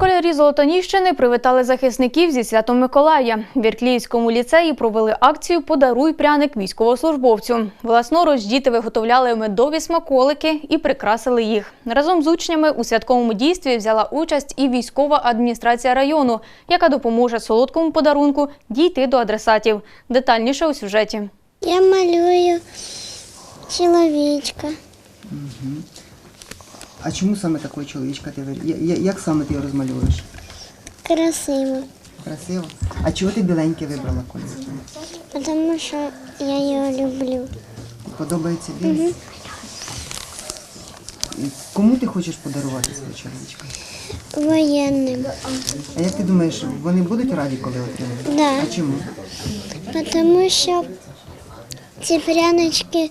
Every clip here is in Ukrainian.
Школярі Золотоніщини привітали захисників зі Святом Миколая. В Віркліївському ліцеї провели акцію Подаруй пряник військовослужбовцю. Власноруч діти виготовляли медові смаколики і прикрасили їх. Разом з учнями у святковому дійстві взяла участь і військова адміністрація району, яка допоможе солодкому подарунку дійти до адресатів. Детальніше у сюжеті. Я малюю чоловічка. А чому саме такого чоловічка ти я- я- Як саме ти його розмалюєш? Красиво, Красиво. А чого ти біленьке вибрала колір? тому що я його люблю. Подобається білий? І Кому ти хочеш подарувати свого чоловічка? Воєнним. А як ти думаєш, вони будуть раді, коли отримають? Да. А чому? Тому що ці прянички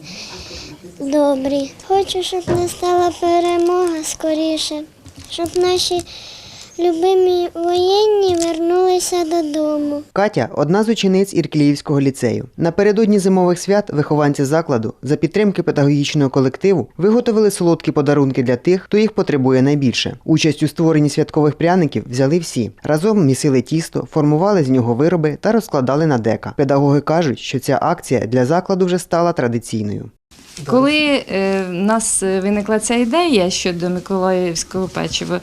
добрі. Хочу, щоб настала перемога скоріше, щоб наші любимі воєнні вернулися додому. Катя одна з учениць Іркліївського ліцею. Напередодні зимових свят вихованці закладу за підтримки педагогічного колективу виготовили солодкі подарунки для тих, хто їх потребує найбільше. Участь у створенні святкових пряників взяли всі. Разом місили тісто, формували з нього вироби та розкладали на дека. Педагоги кажуть, що ця акція для закладу вже стала традиційною. Коли е, в нас е, виникла ця ідея щодо Миколаївського печива,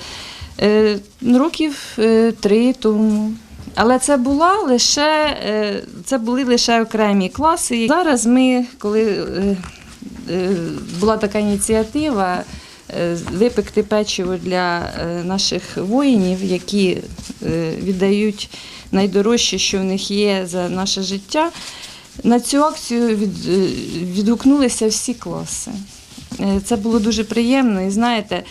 е, років три тому. Але це була лише це були лише окремі класи. Зараз ми, коли була така ініціатива випекти печиво для наших воїнів, які віддають найдорожче, що в них є за наше життя. На цю акцію від, е, відгукнулися всі класи. Е, Це було дуже приємно. І знаєте,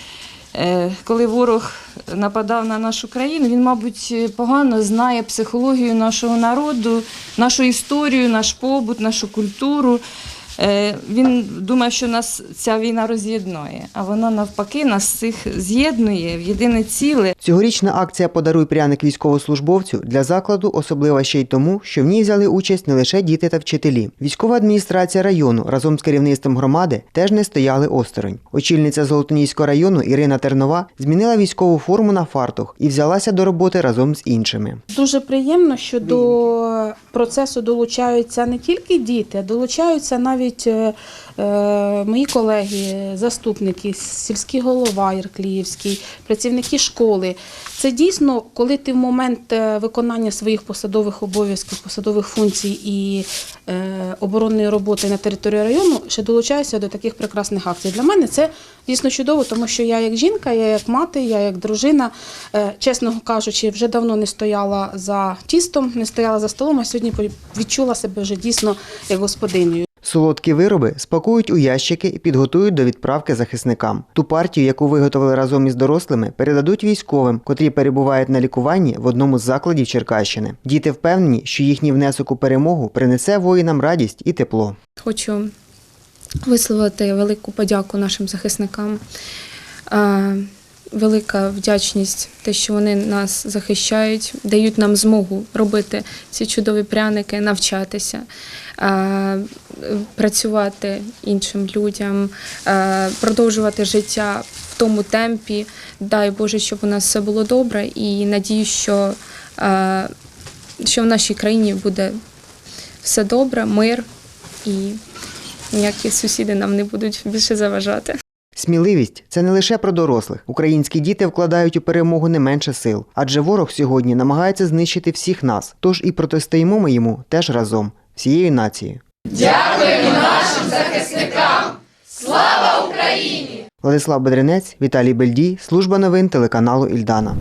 е, коли ворог нападав на нашу країну, він, мабуть, погано знає психологію нашого народу, нашу історію, наш побут, нашу культуру. Е, Він думав, що нас ця війна роз'єднує, а вона навпаки нас всіх з'єднує в єдине ціле. Цьогорічна акція Подаруй пряник військовослужбовцю для закладу особлива ще й тому, що в ній взяли участь не лише діти та вчителі. Військова адміністрація району разом з керівництвом громади теж не стояли осторонь. Очільниця Золотоніського району Ірина Тернова змінила військову форму на фартух і взялася до роботи разом з іншими. Дуже приємно, що до процесу долучаються не тільки діти, а долучаються навіть е, е, мої колеги, заступники, сільський голова Іркліївський, працівники школи. Це дійсно, коли ти в момент е, виконання своїх посадових обов'язків, посадових функцій і оборонної роботи на території району, ще долучаєшся до таких прекрасних акцій. Для мене це дійсно чудово, тому що я як жінка, я як мати, я як дружина, чесно кажучи, вже давно не стояла за тістом, не стояла за столом, а сьогодні відчула себе вже дійсно як господинею. Солодкі вироби спакують у ящики і підготують до відправки захисникам. Ту партію, яку виготовили разом із дорослими, передадуть військовим, котрі перебувають на лікуванні в одному з закладів Черкащини. Діти впевнені, що їхній внесок у перемогу принесе воїнам радість і тепло. Хочу висловити велику подяку нашим захисникам. Велика вдячність, те, що вони нас захищають, дають нам змогу робити ці чудові пряники, навчатися, працювати іншим людям, продовжувати життя в тому темпі. Дай Боже, щоб у нас все було добре, і надію, що, що в нашій країні буде все добре, мир і ніякі сусіди нам не будуть більше заважати. Сміливість це не лише про дорослих. Українські діти вкладають у перемогу не менше сил, адже ворог сьогодні намагається знищити всіх нас. Тож і протистоїмо ми йому теж разом, всією нацією. Дякуємо нашим захисникам! Слава Україні! Владислав Бедренець, Віталій Бельдій, служба новин телеканалу Ільдана.